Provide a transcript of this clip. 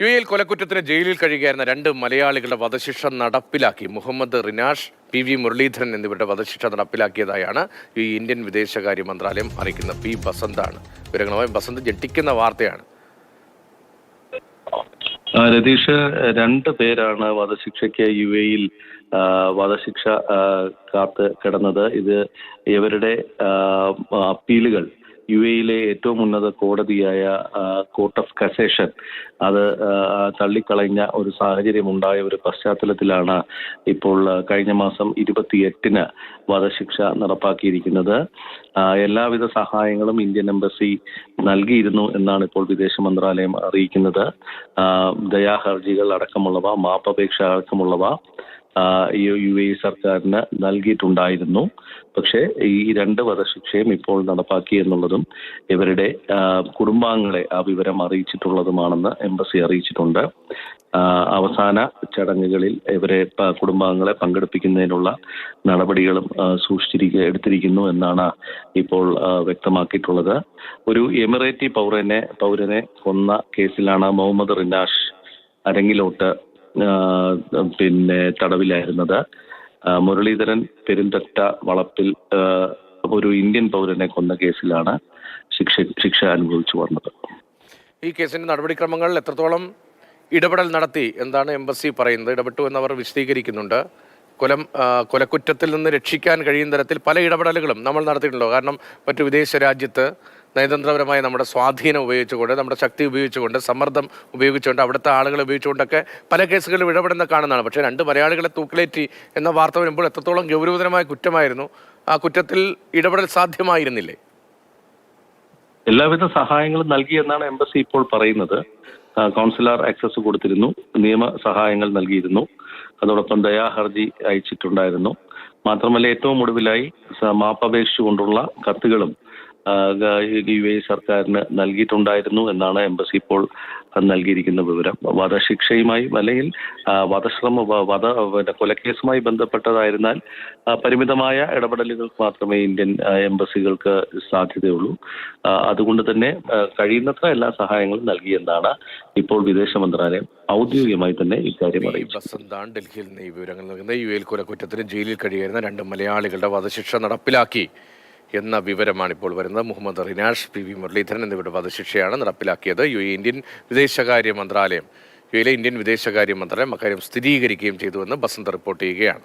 U എയിൽ കൊലക്കുറ്റത്തിന് ജയിലിൽ കഴിയുകയായിരുന്ന രണ്ട് മലയാളികളുടെ വധശിക്ഷ നടപ്പിലാക്കി. മുഹമ്മദ് റിനാഷ് പി വി മുരളീധരൻ എന്നിവരുടെ വധശിക്ഷ നടപ്പിലാക്കിയതായാണ് ഈ ഇന്ത്യൻ വിദേശകാര്യ മന്ത്രാലയം അറിയിക്കുന്നത് പി ബസന്താണ്. വിവരങ്ങളുമായി ബസന്ത് ഞെട്ടിക്കുന്ന വാർത്തയാണ്. രതീഷ് രണ്ട് പേരാണ് വധശിക്ഷയ്ക്ക് യു എയിൽ വധശിക്ഷ കാത്ത് കിടന്നത്. ഇത് ഇവരുടെ അപ്പീലുകൾ യു എയിലെ ഏറ്റവും ഉന്നത കോടതിയായ കോർട്ട് ഓഫ് കസേഷൻ അത് തള്ളിക്കളഞ്ഞ ഒരു സാഹചര്യം ഉണ്ടായ ഒരു പശ്ചാത്തലത്തിലാണ് ഇപ്പോൾ കഴിഞ്ഞ മാസം ഇരുപത്തിയെട്ടിന് വധശിക്ഷ നടപ്പാക്കിയിരിക്കുന്നത്. എല്ലാവിധ സഹായങ്ങളും ഇന്ത്യൻ എംബസി നൽകിയിരുന്നു എന്നാണ് ഇപ്പോൾ വിദേശ മന്ത്രാലയം അറിയിക്കുന്നത്. ദയാഹർജികൾ അടക്കമുള്ളവ മാപ്പപേക്ഷ അടക്കമുള്ളവ ഈ യു എ സർക്കാരിന് നൽകിയിട്ടുണ്ടായിരുന്നു. പക്ഷേ ഈ രണ്ട് വധശിക്ഷയും ഇപ്പോൾ നടപ്പാക്കി എന്നുള്ളതും ഇവരുടെ കുടുംബാംഗങ്ങളെ ആ വിവരം അറിയിച്ചിട്ടുള്ളതുമാണെന്ന് എംബസി അറിയിച്ചിട്ടുണ്ട്. അവസാന ചടങ്ങുകളിൽ ഇവരെ കുടുംബാംഗങ്ങളെ പങ്കെടുപ്പിക്കുന്നതിനുള്ള നടപടികളും സൂക്ഷിച്ചിരിക്ക എടുത്തിരിക്കുന്നു എന്നാണ് ഇപ്പോൾ വ്യക്തമാക്കിയിട്ടുള്ളത്. ഒരു എമിറേറ്റി പൗരനെ പൗരനെ കൊന്ന കേസിലാണ് മുഹമ്മദ് റിനാഷ് അരങ്ങിലോട്ട് പിന്നെ തടവിലായിരുന്നത്. മുരളീധരൻ പെരുന്തട്ട വളപ്പിൽ ഒരു ഇന്ത്യൻ പൗരനെ കൊന്ന കേസിലാണ് ശിക്ഷ ശിക്ഷ അനുഭവിച്ചു വന്നത്. ഈ കേസിന്റെ നടപടിക്രമങ്ങൾ എത്രത്തോളം ഇടപെടൽ നടത്തി എന്താണ് എംബസി പറയുന്നത്. ഇടപെട്ടു എന്നവർ വിശദീകരിക്കുന്നുണ്ട്. കൊലം കൊലക്കുറ്റത്തിൽ നിന്ന് രക്ഷിക്കാൻ കഴിയുന്ന തരത്തിൽ പല ഇടപെടലുകളും നമ്മൾ നടത്തിയിട്ടുണ്ടോ? കാരണം മറ്റു വിദേശ രാജ്യത്ത് നയതന്ത്രപരമായ നമ്മുടെ സ്വാധീനം ഉപയോഗിച്ചുകൊണ്ട് നമ്മുടെ ശക്തി ഉപയോഗിച്ചുകൊണ്ട് സമ്മർദ്ദം ഉപയോഗിച്ചുകൊണ്ട് അവിടുത്തെ ആളുകളെ ഉപയോഗിച്ചുകൊണ്ടൊക്കെ പല കേസുകളിലും ഇടപെടുന്ന കാണുന്നതാണ്. പക്ഷേ രണ്ട് മലയാളികളെ തൂക്കിലേറ്റി എന്ന വാർത്ത വരുമ്പോൾ എത്രത്തോളം ഗൗരവതരമായ കുറ്റമായിരുന്നു ആ കുറ്റത്തിൽ ഇടപെടൽ സാധ്യമായിരുന്നില്ലേ? എല്ലാവിധ സഹായങ്ങളും നൽകി എന്നാണ് എംബസി ഇപ്പോൾ പറയുന്നത്. കൗൺസിലർ ആക്സസ് കൊടുത്തിരുന്നു നിയമ സഹായങ്ങൾ നൽകിയിരുന്നു. അതോടൊപ്പം ദയാഹർജി അയച്ചിട്ടുണ്ടായിരുന്നു. മാത്രമല്ല ഏറ്റവും ഒടുവിലായി മാപ്പപേക്ഷിച്ചുകൊണ്ടുള്ള കത്തുകളും യു എ സർക്കാരിന് നൽകിയിട്ടുണ്ടായിരുന്നു എന്നാണ് എംബസി ഇപ്പോൾ നൽകിയിരിക്കുന്ന വിവരം. വധശിക്ഷയുമായി അല്ലെങ്കിൽ വധശ്രമ വധ കൊലക്കേസുമായി ബന്ധപ്പെട്ടതായിരുന്നാൽ പരിമിതമായ ഇടപെടലുകൾക്ക് മാത്രമേ ഇന്ത്യൻ എംബസികൾക്ക് സാധ്യതയുള്ളൂ. അതുകൊണ്ട് തന്നെ കഴിയുന്നത്ര എല്ലാ സഹായങ്ങളും നൽകിയെന്നാണ് ഇപ്പോൾ വിദേശ മന്ത്രാലയം ഔദ്യോഗികമായി തന്നെ ഇക്കാര്യം അറിയിച്ചത്. അറിയിച്ചു ഡൽഹിയിൽ നിന്ന് ഈ വിവരങ്ങൾ നൽകുന്നത്. യു എൽ കൊലക്കുറ്റത്തിന് ജയിലിൽ കഴിയുന്ന രണ്ട് മലയാളികളുടെ വധശിക്ഷ നടപ്പിലാക്കി. എന്ന വിവരമാണ് ഇപ്പോൾ വരുന്നത്. മുഹമ്മദ് റിനാഷ് പി വി മുരളീധരൻ എന്നിവരുടെ വധശിക്ഷയാണ് നടപ്പിലാക്കിയത്. യു എ ഇന്ത്യൻ വിദേശകാര്യ മന്ത്രാലയം യു എയിലെ ഇന്ത്യൻ വിദേശകാര്യ മന്ത്രാലയം അക്കാര്യം സ്ഥിരീകരിക്കുകയും ചെയ്തുവെന്ന് ബസന്ത് റിപ്പോർട്ട് ചെയ്യുകയാണ്.